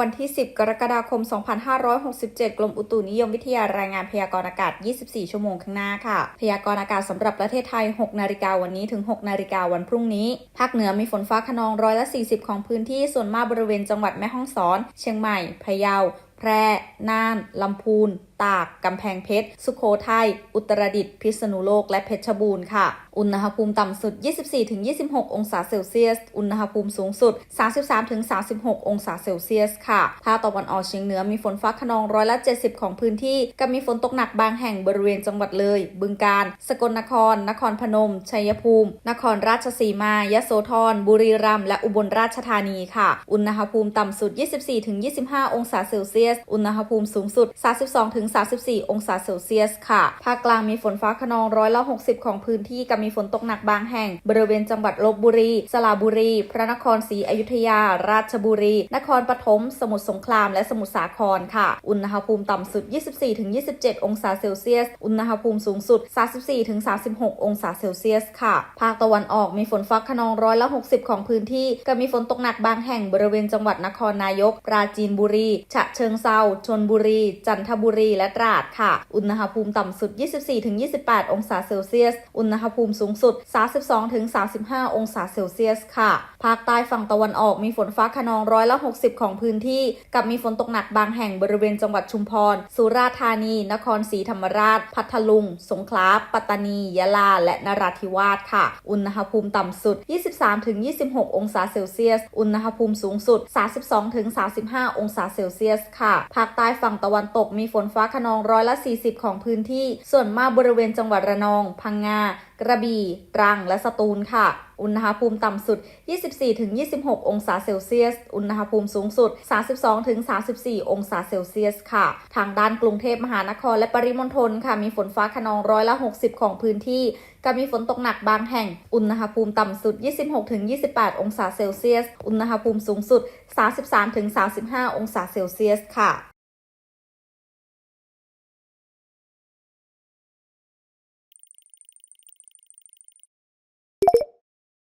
วันที่ 10 กรกฎาคม 2567 กรมอุตุนิยมวิทยารายงานพยากรณ์อากาศ 24 ชั่วโมงข้างหน้าค่ะ พยากรณ์อากาศสำหรับประเทศไทย 6 นาฬิกาวันนี้ถึง 6 นาฬิกาวันพรุ่งนี้ ภาคเหนือมีฝนฟ้าขนองร้อยละ 40 ของพื้นที่ ส่วนมากบริเวณจังหวัดแม่ฮ่องสอน เชียงใหม่ พะเยา แพร่ น่าน ลำพูน ตาก กำแพงเพชร สุโขทัย อุตรดิตถ์ พิษณุโลก และเพชรบูรณ์ค่ะ อุณหภูมิต่ำสุด 24-26 องศาเซลเซียส อุณหภูมิสูงสุด 33-36 องศาเซลเซียส ค่ะ ภาคตะวันออกเฉียงเหนือมีฝนฟ้าขนองร้อยละ 70 ของพื้นที่ กับมีฝนตกหนักบางแห่งบริเวณจังหวัดเลย บึงกาฬ สกลนคร นครพนม ชัยภูมิ นครราชสีมา ยโสธร บุรีรัมย์ และอุบลราชธานี ค่ะ อุณหภูมิต่ำสุด 24-25 องศาเซลเซียสอุณหภูมิสูงสุด 32-34 องศาเซลเซียสค่ะ ภาคกลางมีฝนฟ้าขนองร้อยละ 60 ของพื้นที่กับมีฝนตกหนักบางแห่ง บริเวณจังหวัดลบบุรี สระบุรี พระนครศรีอยุธยา ราชบุรี นครปฐม สมุทรสงคราม และสมุทรสาครค่ะ อุณหภูมิต่ำสุด 24-27 องศาเซลเซียส อุณหภูมิสูงสุด 34-36 องศาเซลเซียสค่ะ ภาคตะวันออกมีฝนฟ้าขนองร้อยละ 60 ของพื้นที่กับมีฝนตกหนักบางแห่งบริเวณจังหวัดนครนายก ปราจีนบุรี ฉะเชิงเซาชนบุรี จันทบุรี และตราดค่ะ อุณหภูมิต่ำสุด 24-28 องศาเซลเซียส อุณหภูมิสูงสุด 32-35 องศาเซลเซียสค่ะ ภาคใต้ฝั่งตะวันออกมีฝนฟ้าขนองร้อยละ 60 ของพื้นที่ กับมีฝนตกหนักบางแห่งบริเวณจังหวัดชุมพร สุราษฎร์ธานี นครศรีธรรมราช พัทลุง สงขลา ปัตตานี ยะลา และนราธิวาสค่ะ อุณหภูมิต่ำสุด 23-26 องศาเซลเซียส อุณหภูมิสูงสุด 32-35 องศาเซลเซียสค่ะค่ะ ภาคใต้ฝั่งตะวันตกมีฝนฟ้าขนองร้อยละ 40 ของพื้นที่ ส่วนมากบริเวณจังหวัดระนอง พังงา กระบี่ ตรัง และสตูลค่ะ อุณหภูมิต่ำสุด 24-26 องศาเซลเซียส อุณหภูมิสูงสุด 32-34 องศาเซลเซียสค่ะ ทางด้านกรุงเทพมหานครและปริมณฑลค่ะ มีฝนฟ้าขนองร้อยละ 60 ของพื้นที่กับมีฝนตกหนักบางแห่ง อุณหภูมิต่ำสุด 26-28 องศาเซลเซียส อุณหภูมิสูงสุด 33-35 องศาเซลเซียสค่ะ